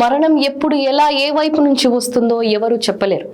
మరణం ఎప్పుడు ఎలా ఏ వైపు నుంచి వస్తుందో ఎవరు చెప్పలేరు.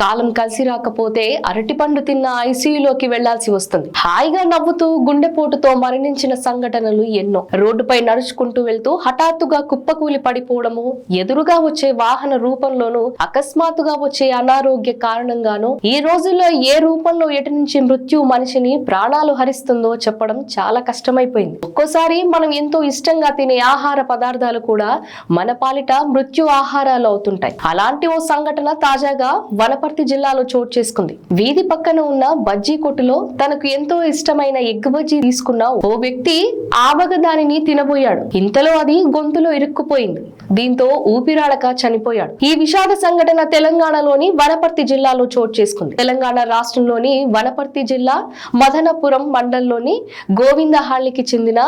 కాలం కలిసి రాకపోతే అరటిపండు తిన్న ఐసీయూలోకి వెళ్ళాల్సి వస్తుంది. హాయిగా నవ్వుతూ గుండెపోటుతో మరణించిన సంఘటనలు ఎన్నో. రోడ్డుపై నడుచుకుంటూ వెళ్తూ హఠాత్తుగా కుప్పకూలి పడిపోవడము ఎదురుగా వచ్చే వాహన రూపంలోనూ అకస్మాత్తుగా వచ్చే అనారోగ్య కారణంగానూ ఈ రోజుల్లో ఏ రూపంలో ఎటు నుంచి మృత్యు మనిషిని ప్రాణాలు హరిస్తుందో చెప్పడం చాలా కష్టమైపోయింది. ఒక్కోసారి మనం ఎంతో ఇష్టంగా తినే ఆహార పదార్థాలు కూడా మన పాలిట మృత్యు ఆహారాలు అవుతుంటాయి అలాంటి ఓ సంఘటన తాజాగా వనపర్తి జిల్లాలో చోటు చేసుకుంది. వీధి పక్కన ఉన్న బజ్జీ కొట్టులో తనకు ఎంతో ఇష్టమైన ఎగ్ బజ్జీ తీసుకున్న ఓ వ్యక్తి ఆవగ దానిని తినబోయాడు. ఇంతలో అది గొంతులో ఇరుక్కుపోయింది. దీంతో ఊపిరాడక చనిపోయాడు. ఈ విషాద సంఘటన తెలంగాణలోని వనపర్తి జిల్లాలో చోటు చేసుకుంది. తెలంగాణ రాష్ట్రంలోని వనపర్తి జిల్లా మదనపురం మండలంలోని గోవిందహాళ్ళకి చెందిన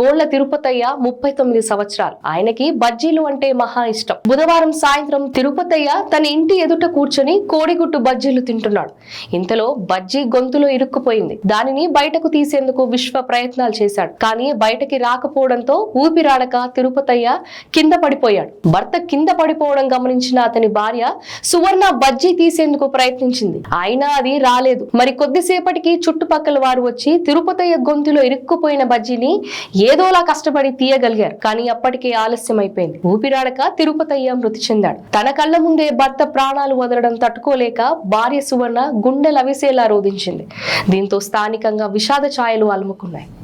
గోళ్ళ తిరుపతయ్య ముప్పై తొమ్మిది సంవత్సరాలు. ఆయనకి బజ్జీలు అంటే మహా ఇష్టం. బుధవారం సాయంత్రం తిరుపతయ్య తన ఇంటి ఎదుట కూర్చొని కోడిగుట్టు బజ్జీలు తింటున్నాడు. ఇంతలో బజ్జీ గొంతులో ఇరుక్కుపోయింది. దానిని బయటకు తీసేందుకు విశ్వ ప్రయత్నాలు చేశాడు. కానీ బయటకి రాకపోవడంతో ఊపిరాడక తిరుపతయ్య కింద పడిపోయాడు. భర్త కింద పడిపోవడం గమనించిన అతని భార్య సువర్ణ బజ్జీ తీసేందుకు ప్రయత్నించింది. అయినా అది రాలేదు. మరి కొద్దిసేపటికి చుట్టుపక్కల వారు వచ్చి తిరుపతయ్య గొంతులో ఇరుక్కుపోయిన బజ్జీని ఏదోలా కష్టపడి తీయగలిగారు. కానీ అప్పటికే ఆలస్యం అయిపోయింది ఊపిరాడక తిరుపతయ్య మృతి చెందాడు. తన కళ్ళ ముందే భర్త ప్రాణాలు వదలడం తట్టుకోలేక భార్య సువర్ణ గుండెలవిసేలా రోధించింది. దీంతో స్థానికంగా విషాద ఛాయలు అలుముకున్నాయి.